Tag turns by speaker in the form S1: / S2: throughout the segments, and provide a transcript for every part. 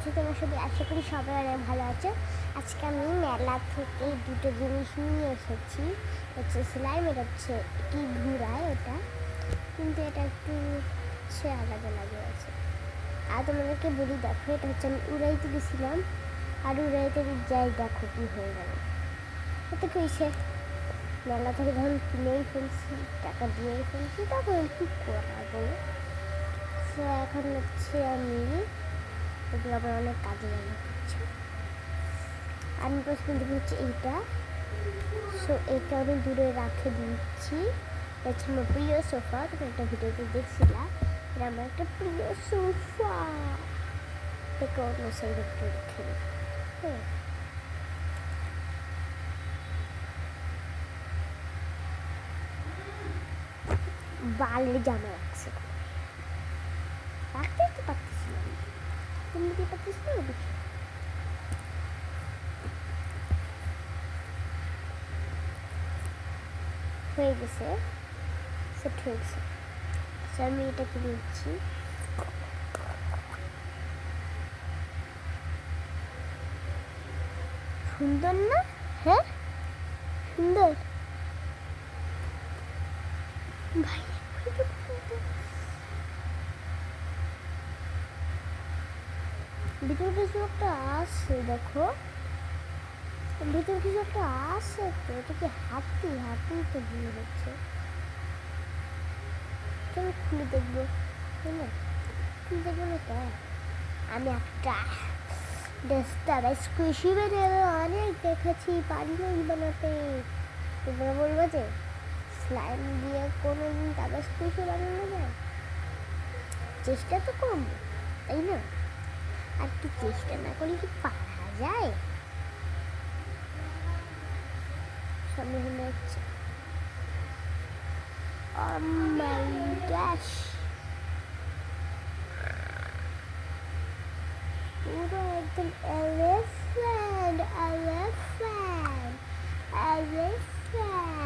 S1: আছো তোমার সবাই আশা করি সবাই অনেক ভালো আছে। আজকে আমি মেলা থেকে দুটো জিনিস নিয়ে এসেছি। হচ্ছে সেলাই এটা হচ্ছে কি ঘুরায় ওটা কিন্তু এটা একটু সে আলাদা লাগে আছে। আর তোমাদেরকে বলি, দেখো, এটা হচ্ছে আমি উড়াইতে গেছিলাম। আর উড়াইতে যাই দেখো কি হয়ে গেল। এতে কইছে মেলা থেকে যখন কিনেই ফেলছি, টাকা দিয়েই ফেলছি, তখন কি করা বলো। এখন হচ্ছে আমি এগুলো আবার অনেক কাজে লাগে। আমি প্রথমে দেখি হচ্ছে এইটা। সো এটা আমি দূরে রাখে দিচ্ছি। এটা হচ্ছে আমার প্রিয় সোফা তুমি একটা ভিডিওতে দেখছিলাম এটা আমার একটা প্রিয় সোফা এটাকে অন্য সাইডে একটু রেখে দিই। হ্যাঁ। বালের জামা রাখছে রাখতে তো পারতেছি না আমি। তুমি কি পারতেছ না হয়ে গেছে সেট হয়ে গেছে আমি এটাকে দিচ্ছি সুন্দর না হ্যাঁ সুন্দর ভাই খুব সুন্দর ভিতরে কিছু একটা আছে দেখো ভিতরে কিছু একটা আছে তো এটা কি হাতি হাতি তো মনে হচ্ছে। চলো খুলে দেখব না? খুলে দেখব না তো? আমি একটা ডেস্টার স্কুইশি বানাবো অনেক দেখেছি পারি না এই বানাতে। তোমরা বলব যে স্লাইম দিয়ে কোনো দিন তারা স্কুইশি বানানো যায়? চেষ্টা তো কম, তাই না? আর কি চেষ্টা না করলে কি পারা যায়? সামনে my gosh! পুরো একদম এলিফ্যান্ট এলিফ্যান্ট এলিফ্যান্ট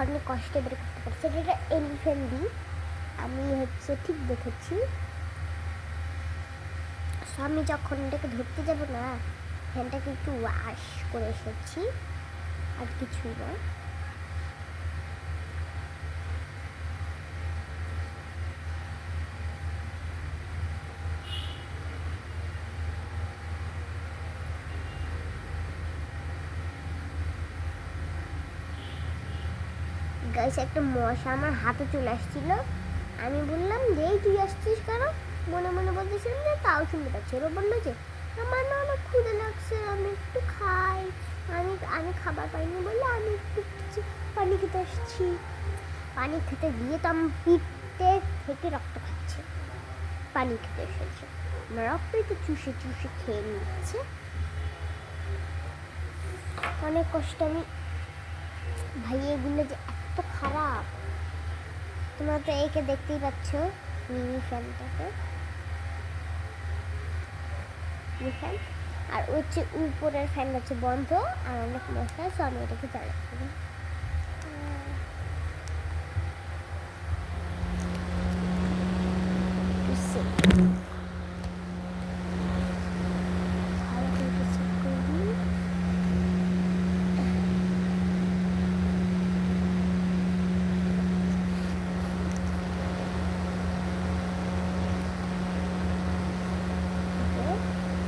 S1: অনেক কষ্টে বের করতে পারছি। এটা এলিফ্যান্ট আমি হচ্ছে ঠিক দেখেছি। আমি যখন এটাকে ধরতে যাব না, ফ্যানটাকে একটু ওয়াশ করে এসেছি। আর কিছু না গাইস একটা মশা আমার হাতে চলে আসছিল। আমি বললাম যে তুই আসছিস কেন? মনে মনে বলতেছিলাম যে তাও শুনতে পাচ্ছি। ওরা বলল যে, আমার না অনেক ক্ষুদে লাগছে, আমি একটু খাই। আমি আমি খাবার পাইনি বলে আমি একটু কিছু পানি খেতে আসছি। পানি খেতে গিয়ে তো আমার পিঠে থেকে রক্ত খাচ্ছে। পানি খেতে এসেছে। আমার রক্তই তো চুষে চুষে খেয়ে নিচ্ছে। অনেক কষ্ট আমি ভাই এগুলো যে, এত খারাপ। তোমরা তো একে দেখতেই পাচ্ছ মিনি ফ্যানটাকে। মিনি ফ্যান আর ওই হচ্ছে উপরের ফ্যান হচ্ছে বন্ধ, আর অনেক মশা সো আমি এটাকে চালাচ্ছি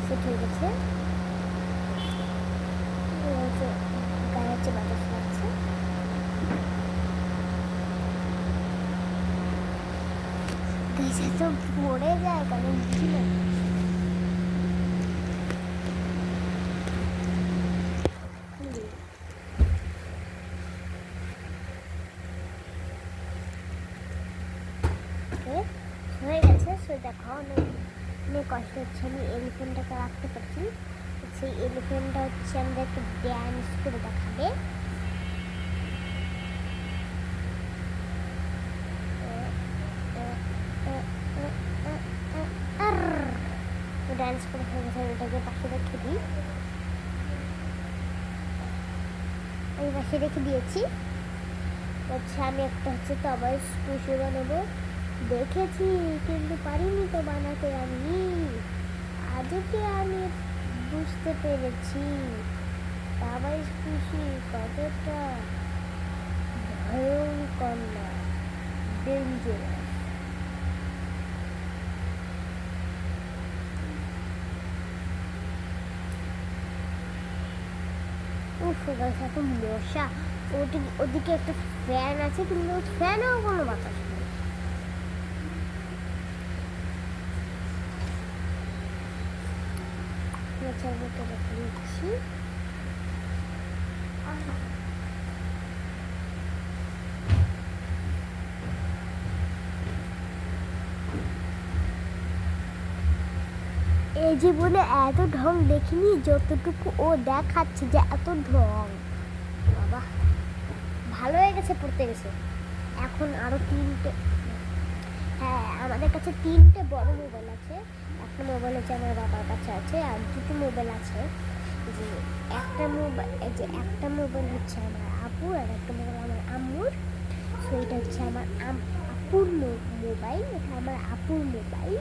S1: সেট হয়ে গেছে এই হচ্ছে গায়ে হচ্ছে বাতাস লাগছে পড়ে যায় হয়ে গেছে, সো কষ্ট হচ্ছে, আমি এলিফেন্টটাকে রাখতে পারছি। সেই এলিফেন্টটা হচ্ছে আমাদেরকে ড্যান্স করে দেখাবে। ড্যান্স করে আমি এটাকে পাশে রেখে দিই। আমি পাশে রেখে দিয়েছি। হচ্ছে আমি একটা হচ্ছে তবাই স্কুশি বানাবো দেখেছি, কিন্তু পারিনি তো বানাতে আমি। আজকে আমি বুঝতে পেরেছি? তাবাই স্কুশি কতটা ভয়ঙ্কর না ডেঞ্জারাস গাছ এত মশা ওদিকে ওদিকে একটা ফ্যান আছে, কিন্তু ফ্যানেও কোনো বাতাস নেই। আচ্ছা আমি তো দিচ্ছি এই জীবনে এত ঢং দেখিনি, যতটুকু ও দেখাচ্ছে যে এত ঢং। বাবা, ভালো হয়ে গেছে, পড়তে গেছে। এখন আরও তিনটে হ্যাঁ আমাদের কাছে তিনটে বড় মোবাইল আছে। একটা মোবাইল হচ্ছে আমার বাবার কাছে আছে, আর দুটো মোবাইল আছে। যে একটা মোবাইল যে একটা মোবাইল হচ্ছে আমার আপুর আর একটা মোবাইল আমার আম্মুর। সো এটা হচ্ছে আমার আপুর মোবাইল এটা আমার আপুর মোবাইল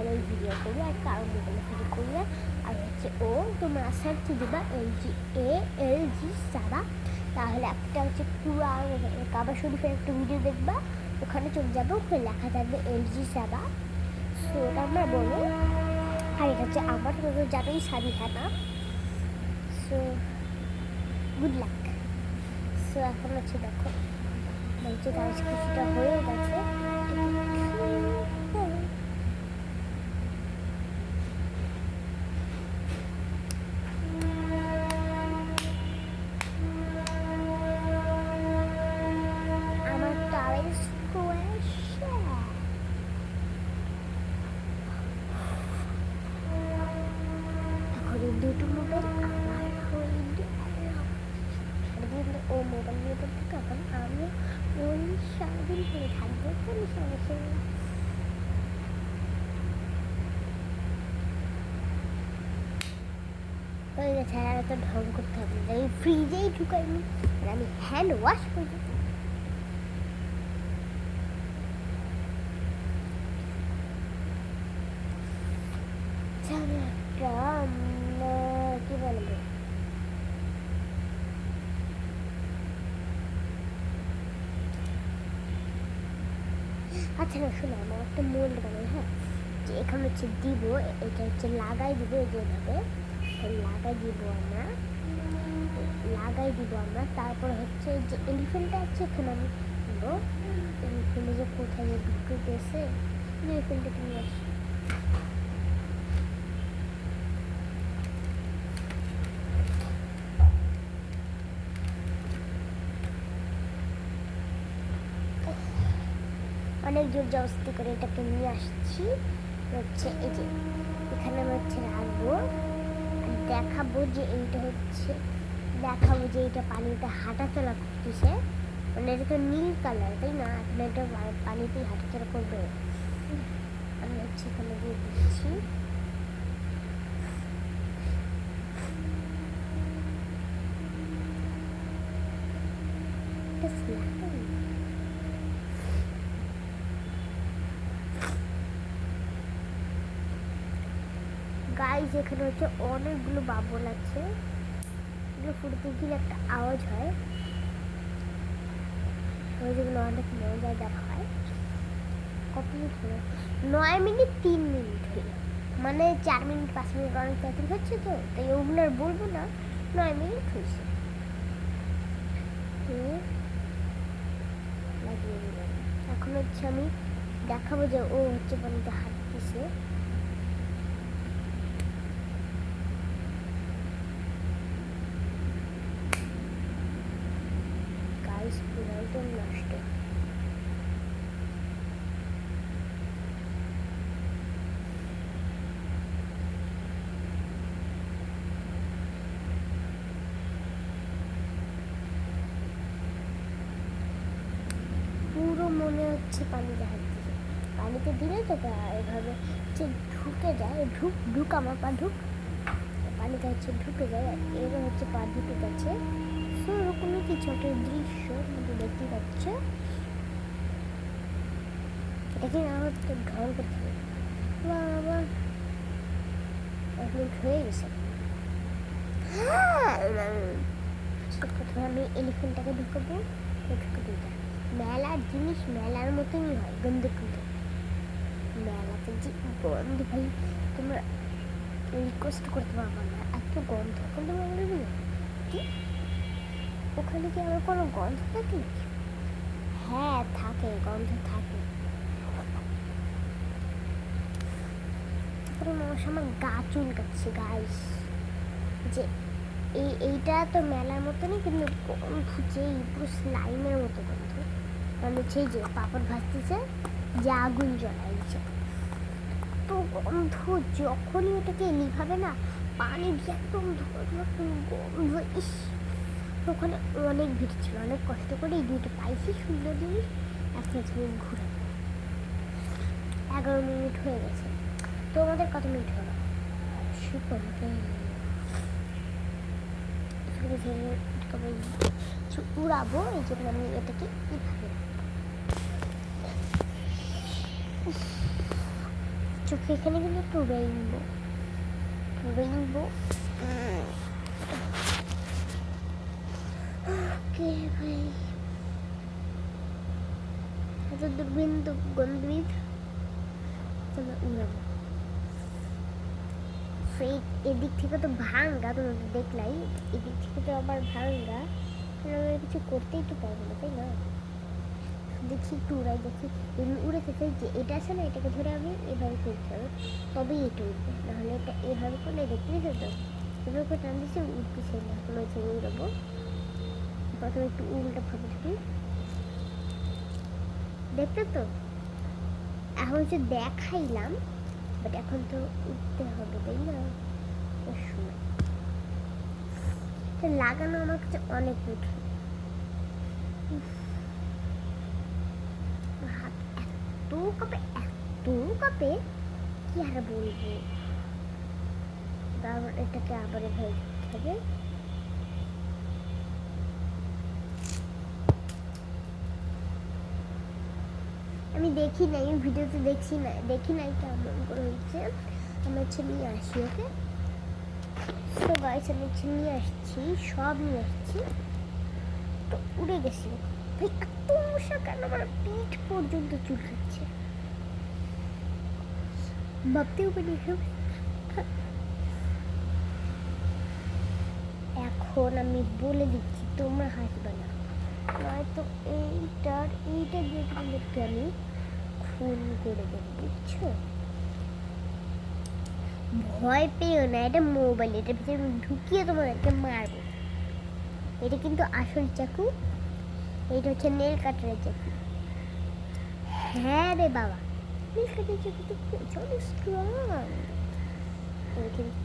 S1: আমার ভিডিও করি আর কারও মোবাইলে ভিডিও করি না। আর হচ্ছে ও তোমরা সার্চ দিবা এল জি এ এল জি সারা তাহলে একটা হচ্ছে পুরো কাবা শরীফের একটা ভিডিও দেখবা, ওখানে চলে যাবে, ওখানে লেখা থাকবে এল জি সাবা সো ওটা আমরা বলো আর এটা হচ্ছে আমার জানোই শাড়ি হানা সো গুড লাক সো এখন হচ্ছে দেখো বলছে তার কিছুটা হয়ে গেছে। হয়ে গেছে, আর এত ঢং করতে হবে। আমি ফ্রিজেই ঢুকাইনি, আর আমি হ্যান্ড ওয়াশ করব। আমি একটা কি বলব আচ্ছা না, শোনো, আমার একটা মোল্ড বানাই হ্যাঁ? যে এখানে হচ্ছে দিব, এটা হচ্ছে লাগাই দিব এই যে এভাবে এই লাগাই দিব আমরা। লাগাই দিব আমরা। তারপর হচ্ছে যে এলিফেন্টটা আছে এখানে আমি দিব। এলিফেন্টে যে কোথায় যে বিক্রি গেছে এলিফেন্টটা নিয়ে আসি। অনেক জোর জবস্তি করে এটাকে নিয়ে আসছি। হচ্ছে এই যে, এখানে আমি হচ্ছে রাখব। দেখাবো যে এইটা হচ্ছে, দেখাবো যে এটা পানিতে হাঁটাচলা করতেছে। মানে এটা তো নীল কালার, তাই না? এখন এটা পা- পানিতেই হাঁটাচলা করবে। আমি হচ্ছে এখানে দিয়ে দিচ্ছি। এখানে হচ্ছে অনেকগুলো বাবল আছে। এগুলো ফুটতে গেলে একটা আওয়াজ হয়। যেগুলো অনেক মজা দেখা হয়। কত মিনিট হলো? নয় মিনিট, তিন মিনিট হলো। মানে চার মিনিট, পাঁচ মিনিট অনেক তাড়াতাড়ি হচ্ছে তো, তাই ওগুলো আর বলব না। নয় মিনিট হয়েছে। এখন হচ্ছে আমি দেখাবো যে ও হচ্ছে পানিতে হাঁটতেছে গাইস পুরাই তো নষ্ট পুরো মনে হচ্ছে পানিতে হাঁটতেছে পানিতে দিলে তো এভাবে হচ্ছে ঢুকে যায়, ঢুক ঢুক আমার পা, ঢুক। পানিতে হচ্ছে ঢুকে যায় এরও হচ্ছে পা ঢুকে গেছে। সো ওরকমই কিছু একটা দৃশ্য দেখতে পাচ্ছ। এটাকে আমার তো ঢল করতে হবে। বাবা মিনিট হয়ে গেছে। সব প্রথমে আমি এলিফেন্টটাকে ঢুকাবো। ঢুকে দিতে মেলার জিনিস মেলার মতনই হয় গন্ধ কিন্তু মেলাতে যে গন্ধ ভাই, তোমরা রিকোয়েস্ট করতে পারব না, এত গন্ধ। কিন্তু তোমরা বলবে ওখানে কি আমার কোনো গন্ধ থাকে? হ্যাঁ থাকে, গন্ধ থাকে। তারপরে আমার গা চুলকাচ্ছে গাইস যে এই, এইটা তো মেলার মতনই, কিন্তু গন্ধ যেই পুরো স্লাইমের মতো গন্ধ মানে সেই যে পাপড় ভাজতেছে, যে আগুন জ্বলাইছে। তো গন্ধ যখনই ওটাকে নিভাবে না, পানি দিয়ে একদম গন্ধ, ইস! ওখানে অনেক ভিড় ছিল, অনেক কষ্ট করে এই দুইটা পাইছি, সুন্দর জিনিস। এখন মিনিট ঘুরে এগারো মিনিট হয়ে গেছে। তো আমাদের কত মিনিট হলো? উড়াবো, এই জন্য আমি এটাকে এইভাবে চোখে, এখানে কিন্তু একটু রেইনবো রেইনবো ওকে ভাই। এত দুর্গন্ধ গন্ধবিদ সেই এদিক থেকে তো ভাঙ্গা তোমরা তো দেখলাই। এদিক থেকে তো আবার ভাঙ্গা। তাহলে কিছু করতেই তো পারব না, তাই না? দেখি একটু উড়াই দেখি। এমনি উড়ে থেকে যে এটা আছে না এটাকে ধরে আমি এভাবে করতে হবে। তবেই এটা উঠবে নাহলে এটা এভাবে করলে দেখতে পেয়েছ তো এভাবে করে টান দিচ্ছি উঠতেছে না। কোনো ছেড়ে উড়াবো। প্রথমে একটু উল্টা ভাবে ঢুকি দেখতে তো? এখন হচ্ছে দেখাইলাম বাট এখন তো উঠতে হবে, তাই না? সময় লাগানো আমার কাছে অনেক উঠে হাত এত কাপে, এত কাপে, কি আর বলব? তারপর এটাকে আবার করতে হবে। আমি দেখি নাই ভিডিওতে দেখছি না দেখি নাই কেমন করে হয়েছে। আমি হচ্ছে নিয়ে আসি, ওকে? তো গাইস আমি হচ্ছে নিয়ে আসছি, সব নিয়ে আসছি। তো উড়ে গেছি। ভাই, এত মশা কেন আমার পিঠ পর্যন্ত চুল খাচ্ছে ভাবতেও পারি। এখন আমি বলে দিচ্ছি তোমরা হাসবে না নয়তো এইটার এইটা দিয়ে আমি খুন করে দেবো বুঝছ ভয় পেও না এটা মোবাইল এটা ভিতরে আমি ঢুকিয়ে তোমাদেরকে মারবো এটা কিন্তু আসল চাকু এটা হচ্ছে নেল কাটারের চাকু হ্যাঁ রে বাবা নেল কাটারের চাকু তো প্রচুর স্ট্রং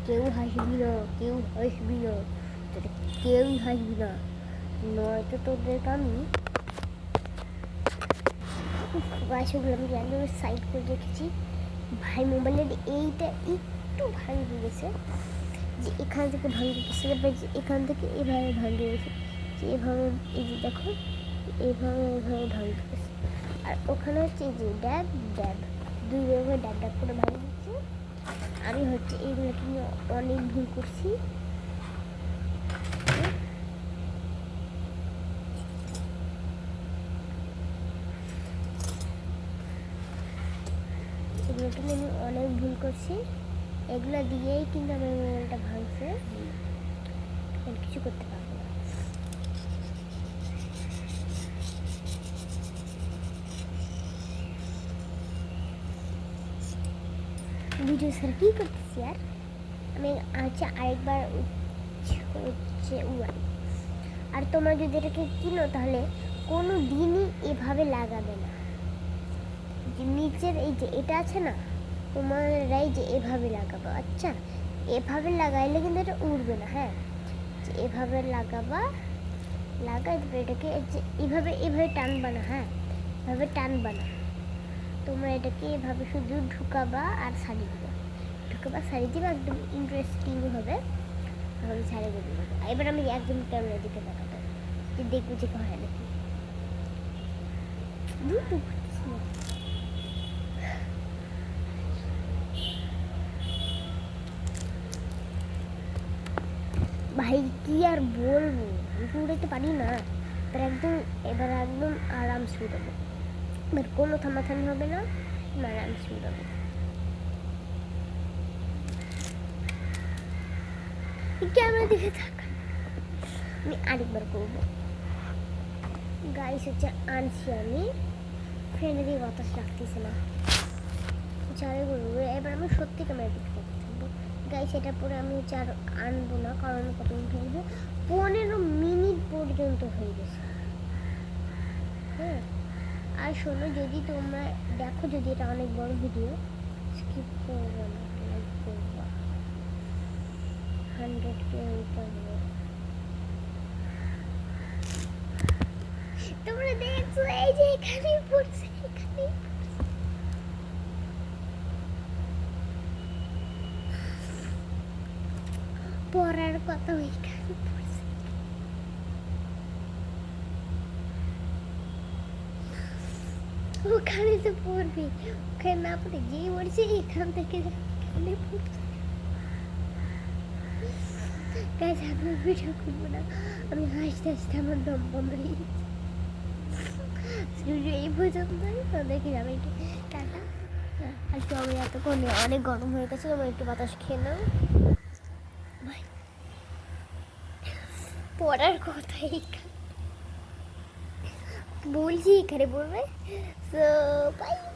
S1: কেউ হাসবি না কেউ হাসবি না তোরা কেউই হাসবি না নয়তো তোদেরকে আমি গাছগুলো আমি র্যান্ডম সাইড করে রেখেছি ভাই মোবাইলের এইটা একটু ভাঙে গেছে যে এখান থেকে ভাঙে গেছে এবার যে এখান থেকে এভাবে ভাঙে গেছে যে এভাবে এই যে দেখো এভাবে এভাবে ভাঙে গেছে আর ওখানে হচ্ছে যে ড্যাব ড্যাব দুই ভাবে ড্যাব ড্যাব করে ভাঙে দিচ্ছে আমি হচ্ছে এইগুলোকে নিয়ে অনেক ভুল করছি। এগুলোকে নিয়ে আমি অনেক ভুল করছি। এগুলো দিয়েই কিন্তু আমার মোবাইলটা ভাঙছে। কিছু করতে পারব না ভিডিও স্যার কী করতেছি আর আমি আচ্ছা আরেকবার হচ্ছে উড়াই আর তোমরা যদি এটাকে কিনো তাহলে কোনো দিনই এভাবে লাগাবে না যে নিচের এই যে এটা আছে না তোমরাই যে এভাবে লাগাবো আচ্ছা এভাবে লাগাইলে কিন্তু এটা উড়বে না হ্যাঁ যে এভাবে লাগাবা লাগাই তারপরে এটাকে এভাবে এভাবে টানবা না হ্যাঁ এভাবে টানবা না তোমরা এটাকে এভাবে শুধু ঢুকাবা আর ছাড়িয়ে দিবা। ঢুকাবা, ছাড়িয়ে দিবা, একদম ইন্টারেস্টিং হবে। তাহলে ছাড়িয়ে দেবে। এবার আমি একদম ক্যামেরার দিকে দেখাবো যে দেখব যে হয় নাকি। ভাই, কি আর বলব? আমি উড়াইতে পারি না। এবার একদম এবার একদম আরামসে উড়াবো। এবার কোনো থামাথামি হবে না আমি আরামসে উড়াবো ক্যামেরা দিকে থাকা আমি আরেকবার করব গাইস হচ্ছে আনছি আমি ফ্রেন্ডেরই বাতাস লাগতেছে না যারে বলব এবার আমি সত্যি ক্যামেরা তাকিয়ে থাকব গাইস এটা পরে আমি হচ্ছে আর আনব না কারণ কত মিনিট পনেরো মিনিট পর্যন্ত হয়ে গেছে হ্যাঁ আর শোনো, যদি তোমরা, দেখো যদি এটা অনেক বড় ভিডিও স্কিপ করব না লাইক হান্ড্রেড কে পড়ার কথা ওইখানে পড়ছে ওখানে তো পড়বে। ওখানে না পড়ে যেই পড়ছে এখান থেকে এখানে পড়ছে। আমি ভিডিও করব আমার দম বন্ধ হয়ে এই পর্যন্তই তাদেরকে যাবে একটু। আর তো আমি এতক্ষণে অনেক গরম হয়ে গেছে আমি একটু বাতাস খেয়ে নাও। পড়ার কথা এখানে বলছি এখানে পড়বে সো বাই বাই